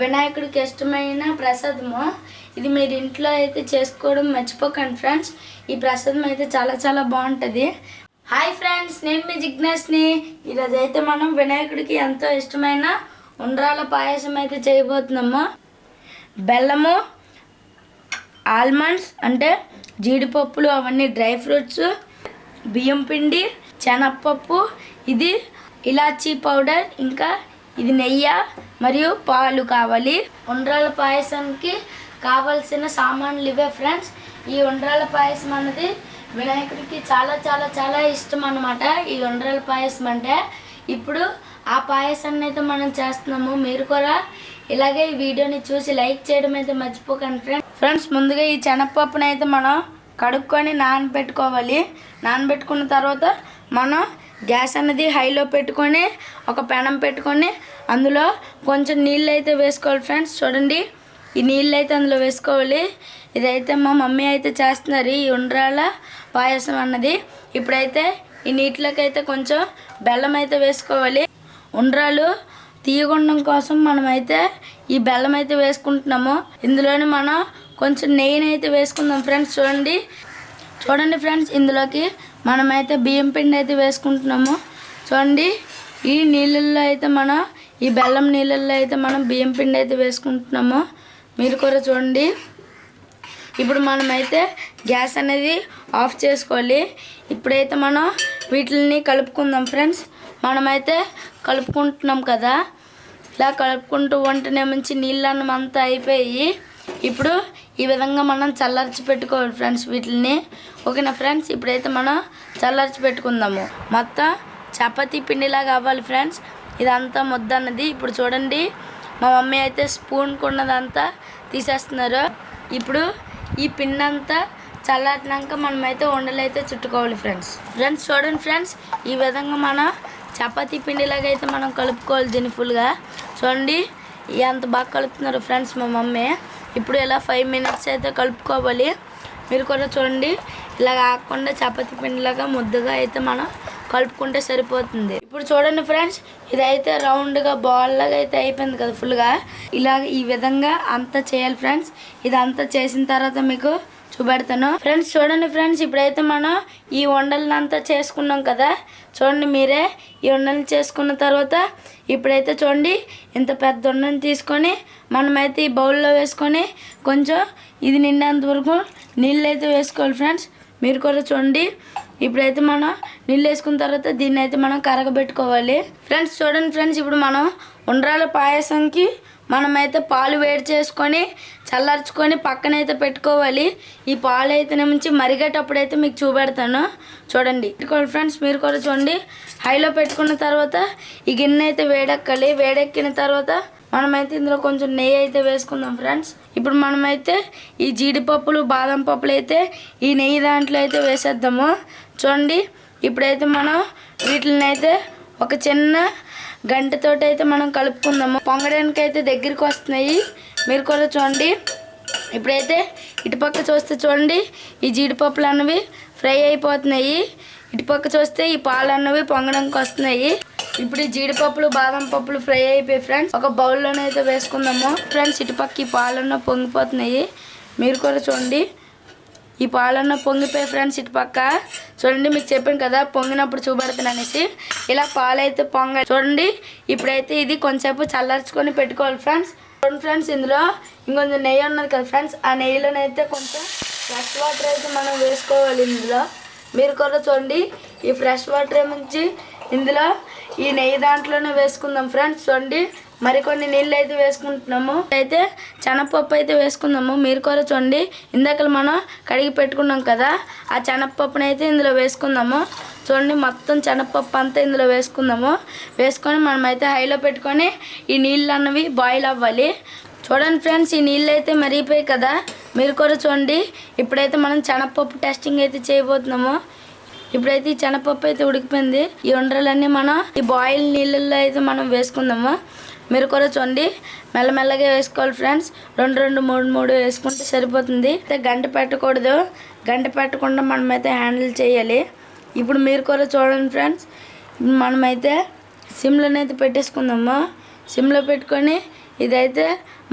వినాయకుడికి ఇష్టమైన ప్రసాదము. ఇది మీరు ఇంట్లో అయితే చేసుకోవడం మర్చిపోకండి ఫ్రెండ్స్. ఈ ప్రసాదం అయితే చాలా చాలా బాగుంటుంది. హాయ్ ఫ్రెండ్స్ నేను మీ జిజ్ఞాస్ని. ఈరోజు అయితే మనం వినాయకుడికి ఎంతో ఇష్టమైన ఉండ్రాల పాయసం అయితే చేయబోతున్నాము. బెల్లము ఆల్మండ్స్ అంటే జీడిపప్పులు అవన్నీ డ్రై ఫ్రూట్స్ బియ్యం పిండి శనగపప్పు. ఇది ఇలాచీ పౌడర్ ఇంకా ఇది నెయ్యి మరియు పాలు కావాలి. ఉండ్రాల పాయసంకి కావలసిన సామాన్లు ఇవే ఫ్రెండ్స్. ఈ ఉండ్రాల పాయసం అన్నది వినాయకుడికి చాలా చాలా చాలా ఇష్టం అన్నమాట. ఈ ఉండ్రాల పాయసం అంటే ఇప్పుడు ఆ పాయసాన్ని అయితే మనం చేస్తున్నాము. మీరు కూడా ఇలాగే ఈ వీడియోని చూసి లైక్ చేయడం అయితే మర్చిపోకండి ఫ్రెండ్స్ ఫ్రెండ్స్ ముందుగా ఈ శనగపప్పుని అయితే మనం కడుక్కొని నానబెట్టుకోవాలి. నానబెట్టుకున్న తర్వాత మనం గ్యాస్ అనేది హైలో పెట్టుకొని ఒక పెనం పెట్టుకొని అందులో కొంచెం నీళ్ళు అయితే వేసుకోవాలి ఫ్రెండ్స్ చూడండి. ఈ నీళ్ళు అయితే అందులో వేసుకోవాలి. ఇదైతే మా మమ్మీ అయితే చేస్తున్నారు ఈ ఉండ్రాల పాయసం అన్నది. ఇప్పుడైతే ఈ నీటిలోకి అయితే కొంచెం బెల్లం అయితే వేసుకోవాలి. ఉండ్రాలు తీయగుండం కోసం మనమైతే ఈ బెల్లం అయితే వేసుకుంటున్నాము. ఇందులోనే మనం కొంచెం నెయ్యిని అయితే వేసుకుందాం ఫ్రెండ్స్ చూడండి. చూడండి ఫ్రెండ్స్ ఇందులోకి మనమైతే బియ్యం పిండి అయితే వేసుకుంటున్నాము. చూడండి ఈ నీళ్ళల్లో అయితే మనం ఈ బెల్లం నీళ్ళల్లో అయితే మనం బియ్యం పిండి అయితే వేసుకుంటున్నాము. మీరు కూడా చూడండి. ఇప్పుడు మనమైతే గ్యాస్ అనేది ఆఫ్ చేసుకోవాలి. ఇప్పుడైతే మనం వీటిని కలుపుకుందాం ఫ్రెండ్స్. మనమైతే కలుపుకుంటున్నాం కదా. ఇలా కలుపుకుంటూ వంటనే మంచి నీళ్ళన్నం అంతా అయిపోయి ఇప్పుడు ఈ విధంగా మనం చల్లార్చి పెట్టుకోవాలి ఫ్రెండ్స్ వీటిని ఓకేనా ఫ్రెండ్స్? ఇప్పుడైతే మనం చల్లార్చి పెట్టుకుందాము. మొత్తం చపాతీ పిండిలాగా అవ్వాలి ఫ్రెండ్స్. ఇదంతా ముద్ద అన్నది ఇప్పుడు చూడండి మా మమ్మీ అయితే స్పూన్ కొన్నదంతా తీసేస్తున్నారు. ఇప్పుడు ఈ పిండి అంతా చల్లారినాక మనమైతే ఉండలు అయితే చుట్టుకోవాలి ఫ్రెండ్స్. ఫ్రెండ్స్ చూడండి ఫ్రెండ్స్ ఈ విధంగా మనం చపాతీ పిండిలాగా అయితే మనం కలుపుకోవాలి దీన్ని ఫుల్గా. చూడండి ఎంత బాగా కలుపుతున్నారు ఫ్రెండ్స్ మా మమ్మీ. ఇప్పుడు ఇలా ఫైవ్ మినిట్స్ అయితే కలుపుకోవాలి. మీరు కూడా చూడండి ఇలా కాకుండా చపాతీ పిండిలాగా ముద్దగా అయితే మనం కలుపుకుంటే సరిపోతుంది. ఇప్పుడు చూడండి ఫ్రెండ్స్ ఇదైతే రౌండ్గా బాల్ లాగా అయితే అయిపోయింది కదా ఫుల్గా ఇలా ఈ విధంగా అంతా చేయాలి ఫ్రెండ్స్. ఇదంతా చేసిన తర్వాత మీకు చూపెడతాను. ఫ్రెండ్స్ చూడండి ఫ్రెండ్స్ ఇప్పుడైతే మనం ఈ వండలనంతా చేసుకున్నాం కదా. చూడండి మీరే ఈ వండలు చేసుకున్న తర్వాత ఇప్పుడైతే చూడండి ఇంత పెద్ద వండని తీసుకొని మనమైతే ఈ బౌల్లో వేసుకొని కొంచెం ఇది నిండేంత వరకు నీళ్ళు అయితే వేసుకోవాలి ఫ్రెండ్స్. మీరు కూడా చూడండి. ఇప్పుడైతే మనం నీళ్ళు వేసుకున్న తర్వాత దీన్ని అయితే మనం కరగబెట్టుకోవాలి. ఫ్రెండ్స్ చూడండి ఫ్రెండ్స్ ఇప్పుడు మనం ఉండ్రాల పాయసంకి మనమైతే పాలు వేడి చేసుకొని చల్లార్చుకొని పక్కనైతే పెట్టుకోవాలి. ఈ పాలు అయితే నుంచి మరిగేటప్పుడు అయితే మీకు చూపెడతాను. చూడండి. ఫ్రెండ్స్ మీరు కూడా చూడండి. హైలో పెట్టుకున్న తర్వాత ఈ గిన్నె అయితే వేడెక్కాలి. వేడెక్కిన తర్వాత మనమైతే ఇందులో కొంచెం నెయ్యి అయితే వేసుకుందాం ఫ్రెండ్స్. ఇప్పుడు మనమైతే ఈ జీడిపప్పులు బాదం పప్పులు అయితే ఈ నెయ్యి దాంట్లో అయితే వేసేద్దాము. చూడండి ఇప్పుడైతే మనం వీటిని అయితే ఒక చిన్న గంటతోటి అయితే మనం కలుపుకుందాము. పొంగడానికి అయితే దగ్గరికి వస్తున్నాయి. మీరు కూడా చూడండి. ఇప్పుడైతే ఇటుపక్క చూస్తే చూడండి ఈ జీడిపప్పులు అన్నవి ఫ్రై అయిపోతున్నాయి. ఇటుపక్క చూస్తే ఈ పాలు అన్నవి పొంగడానికి వస్తున్నాయి. ఇప్పుడు ఈ జీడిపప్పులు బాదం పప్పులు ఫ్రై అయిపోయి ఫ్రెండ్స్ ఒక బౌల్లోనే అయితే వేసుకుందాము. ఫ్రెండ్స్ ఇటుపక్క ఈ పాలన్న పొంగిపోతున్నాయి. మీరు కూడా చూడండి. ఈ పాలన్న పొంగిపోయి ఫ్రెండ్స్ ఇటు పక్క. చూడండి మీకు చెప్పాను కదా పొంగినప్పుడు చూపెడతాను అనేసి. ఇలా పాలైతే పొంగ చూడండి ఇప్పుడైతే ఇది కొంచెంసేపు చల్లార్చుకొని పెట్టుకోవాలి ఫ్రెండ్స్. చూడండి ఫ్రెండ్స్ ఇందులో ఇంకొంచెం నెయ్యి ఉన్నది కదా ఫ్రెండ్స్ ఆ నెయ్యిలోనైతే కొంచెం ఫ్రెష్ వాటర్ అయితే మనం వేసుకోవాలి ఇందులో. మీరు కూడా చూడండి ఈ ఫ్రెష్ వాటర్ నుంచి ఇందులో ఈ నెయ్యి దాంట్లోనే వేసుకుందాం ఫ్రెండ్స్. చూడండి మరికొన్ని నీళ్ళు అయితే వేసుకుంటున్నాము. అయితే శనగపప్పు అయితే వేసుకుందాము. మీరు కూడా చూడండి ఇందాక మనం కడిగి పెట్టుకున్నాం కదా ఆ శనగపప్పుని అయితే ఇందులో వేసుకుందాము. చూడండి మొత్తం శనగపప్పు అంతా ఇందులో వేసుకుందాము. వేసుకొని మనమైతే హైలో పెట్టుకొని ఈ నీళ్ళు అన్నవి బాయిల్ అవ్వాలి. చూడండి ఫ్రెండ్స్ ఈ నీళ్ళు అయితే మరిగిపోయాయి కదా. మీరు కూడా చూడండి ఇప్పుడైతే మనం శనగపప్పు టెస్టింగ్ అయితే చేయబోతున్నాము. ఇప్పుడైతే ఈ శనగపప్పు అయితే ఉడికిపోయింది. ఈ ఉండలన్నీ మనం ఈ బాయిల్ నీళ్ళల్లో అయితే మనం వేసుకుందాము. మీరు కూడా చూడండి. మెల్లమెల్లగా వేసుకోవాలి ఫ్రెండ్స్. రెండు రెండు మూడు మూడు వేసుకుంటే సరిపోతుంది. అయితే గంట పెట్టకూడదు. గంట పెట్టకుండా మనమైతే హ్యాండిల్ చేయాలి. ఇప్పుడు మీరు కూడా చూడండి ఫ్రెండ్స్. మనమైతే సిమ్లోనైతే పెట్టేసుకుందాము. సిమ్లో పెట్టుకొని ఇదైతే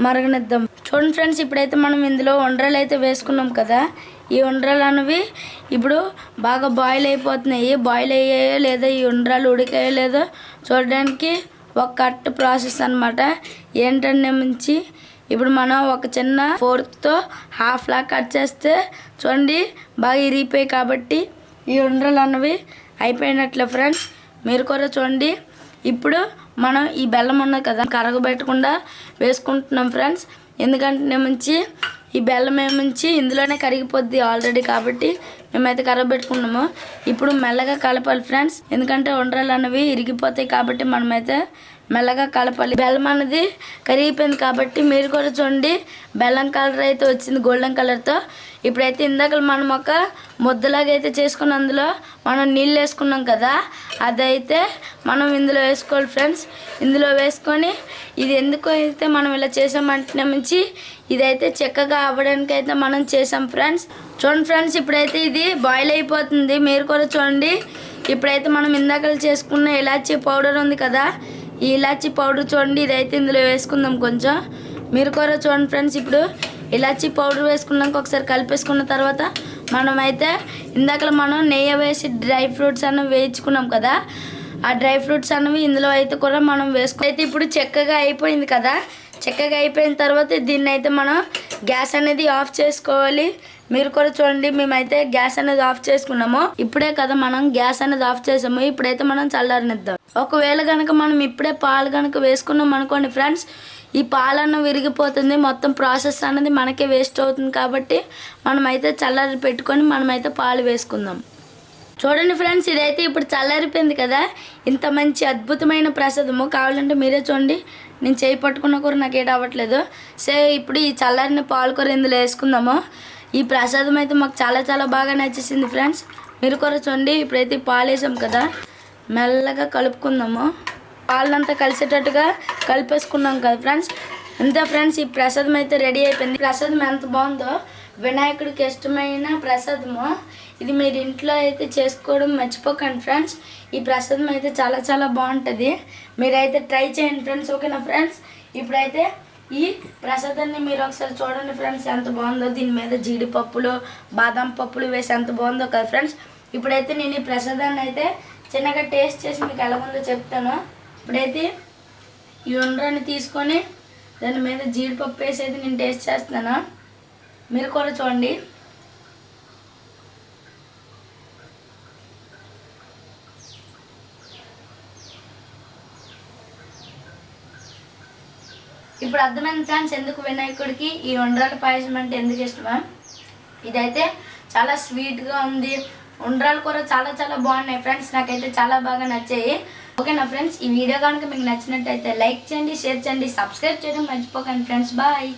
మరగనిద్దాం. చూడండి ఫ్రెండ్స్ ఇప్పుడైతే మనం ఇందులో ఉండ్రాలు అయితే వేసుకున్నాం కదా. ఈ ఉండ్రాలు అనేవి ఇప్పుడు బాగా బాయిల్ అయిపోతున్నాయి. బాయిల్ అయ్యాయో లేదో ఈ ఉండ్రాలు ఉడికాయో లేదో చూడడానికి ఒక కట్ ప్రాసెస్ అనమాట ఏంటంటే మించి ఇప్పుడు మనం ఒక చిన్న ఫోర్క్తో హాఫ్ లా కట్ చేస్తే చూడండి బాగా ఇరిగిపోయాయి కాబట్టి ఈ ఉండ్రలు అన్నవి అయిపోయినట్లే ఫ్రెండ్స్ మీరు కూడా చూడండి. ఇప్పుడు మనం ఈ బెల్లం ఉన్నది కదా కరగబెట్టకుండా వేసుకుంటున్నాం ఫ్రెండ్స్ ఎందుకంటే మంచి ఈ బెల్లం ఏమించి ఇందులోనే కరిగిపోద్ది ఆల్రెడీ కాబట్టి మేమైతే కరగబెట్టుకున్నాము ఇప్పుడు మెల్లగా కలపాలి ఫ్రెండ్స్ ఎందుకంటే ఉండరాలు అనేవి ఇరిగిపోతాయి కాబట్టి మనమైతే మెల్లగా కలపాలి. బెల్లం అనేది కరిగిపోయింది కాబట్టి మీరు కూడా చూడండి. బెల్లం కలర్ అయితే వచ్చింది గోల్డెన్ కలర్తో ఇప్పుడైతే ఇందాక మనం ఒక ముద్దలాగా అయితే చేసుకున్న అందులో మనం నీళ్ళు వేసుకున్నాం కదా అదైతే మనం ఇందులో వేసుకోవాలి ఫ్రెండ్స్. ఇందులో వేసుకొని ఇది ఎందుకు అయితే మనం ఇలా చేసామంటే నుంచి ఇదైతే చక్కగా అవ్వడానికి అయితే మనం చేసాం ఫ్రెండ్స్. చూడండి ఫ్రెండ్స్ ఇప్పుడైతే ఇది బాయిల్ అయిపోతుంది. మీరు కూడా చూడండి. ఇప్పుడైతే మనం ఇందాక చేసుకున్న ఇలాచీ పౌడర్ ఉంది కదా ఈ ఇలాచీ పౌడర్ చూడండి ఇదైతే ఇందులో వేసుకుందాం కొంచెం. మీరు కూడా చూడండి ఫ్రెండ్స్ ఇప్పుడు ఇలాచీ పౌడర్ వేసుకున్నాక ఒకసారి కలిపేసుకున్న తర్వాత మనమైతే ఇందాక మనం నెయ్యి వేసి డ్రై ఫ్రూట్స్ అన్నవి వేయించుకున్నాం కదా. ఆ డ్రై ఫ్రూట్స్ అనేవి ఇందులో అయితే కూడా మనం వేసుకో అయితే ఇప్పుడు చక్కగా అయిపోయింది కదా. చక్కగా అయిపోయిన తర్వాత దీన్ని అయితే మనం గ్యాస్ అనేది ఆఫ్ చేసుకోవాలి. మీరు కూడా చూడండి మేమైతే గ్యాస్ అనేది ఆఫ్ చేసుకున్నాము. ఇప్పుడే కదా మనం గ్యాస్ అనేది ఆఫ్ చేసాము. ఇప్పుడైతే మనం చల్లారనిద్దాం. ఒకవేళ కనుక మనం ఇప్పుడే పాలు కనుక వేసుకున్నాం అనుకోండి ఫ్రెండ్స్ ఈ పాలన్న విరిగిపోతుంది. మొత్తం ప్రాసెస్ అనేది మనకే వేస్ట్ అవుతుంది కాబట్టి మనమైతే చల్లారి పెట్టుకొని మనమైతే పాలు వేసుకుందాం. చూడండి ఫ్రెండ్స్ ఇదైతే ఇప్పుడు చల్లారిపోయింది కదా. ఇంత మంచి అద్భుతమైన ప్రసాదము. కావాలంటే మీరే చూడండి. నేను చేయి పట్టుకున్న కూర నాకు ఏడవట్లేదు అవ్వట్లేదు సో ఇప్పుడు ఈ చల్లారిన పాలకూర ఇందులో వేసుకుందాము. ఈ ప్రసాదం అయితే మాకు చాలా చాలా బాగా నచ్చేసింది ఫ్రెండ్స్. మీరు కూడా చూడండి ఇప్పుడైతే పాలు వేసాం కదా. మెల్లగా కలుపుకుందాము. పాలనంతా కలిసేటట్టుగా కలిపేసుకున్నాం కదా ఫ్రెండ్స్. అంతే ఫ్రెండ్స్ ఈ ప్రసాదం అయితే రెడీ అయిపోయింది. ప్రసాదం ఎంత బాగుందో. వినాయకుడికి ఇష్టమైన ప్రసాదము. ఇది మీరు ఇంట్లో అయితే చేసుకోవడం మర్చిపోకండి ఫ్రెండ్స్. ఈ ప్రసాదం అయితే చాలా చాలా బాగుంటుంది. మీరైతే ట్రై చేయండి ఫ్రెండ్స్ ఓకేనా ఫ్రెండ్స్? ఇప్పుడైతే ఈ ప్రసాదాన్ని మీరు ఒకసారి చూడండి ఫ్రెండ్స్ ఎంత బాగుందో. దీని మీద జీడిపప్పులు బాదం పప్పులు వేసి ఎంత బాగుందో కదా ఫ్రెండ్స్. ఇప్పుడైతే నేను ఈ ప్రసాదాన్ని అయితే చిన్నగా టేస్ట్ చేసి మీకు ఎలా ఉందో చెప్తాను. ఇప్పుడైతే ఈ ఉండ్రాన్ని తీసుకొని దాని మీద జీడిపప్పు వేసి అయితే నేను టేస్ట్ చేస్తున్నాను. మీరు కూడా చూడండి. ఇప్పుడు అర్థమైంది ఫ్రెండ్స్ ఎందుకు వినాయకుడికి ఈ ఉండ్రాల పాయసం అంటే ఎందుకు ఇష్టమా ఇదైతే చాలా స్వీట్గా ఉంది. ఉండ్రాలు కూడా చాలా చాలా బాగున్నాయి ఫ్రెండ్స్ నాకైతే చాలా బాగా నచ్చాయి. ఓకేనా ఫ్రెండ్స్ ఈ వీడియో కనుక మీకు నచ్చినట్టయితే లైక్ చేయండి షేర్ చేయండి సబ్స్క్రైబ్ చేయడం మర్చిపోకండి ఫ్రెండ్స్. బాయ్.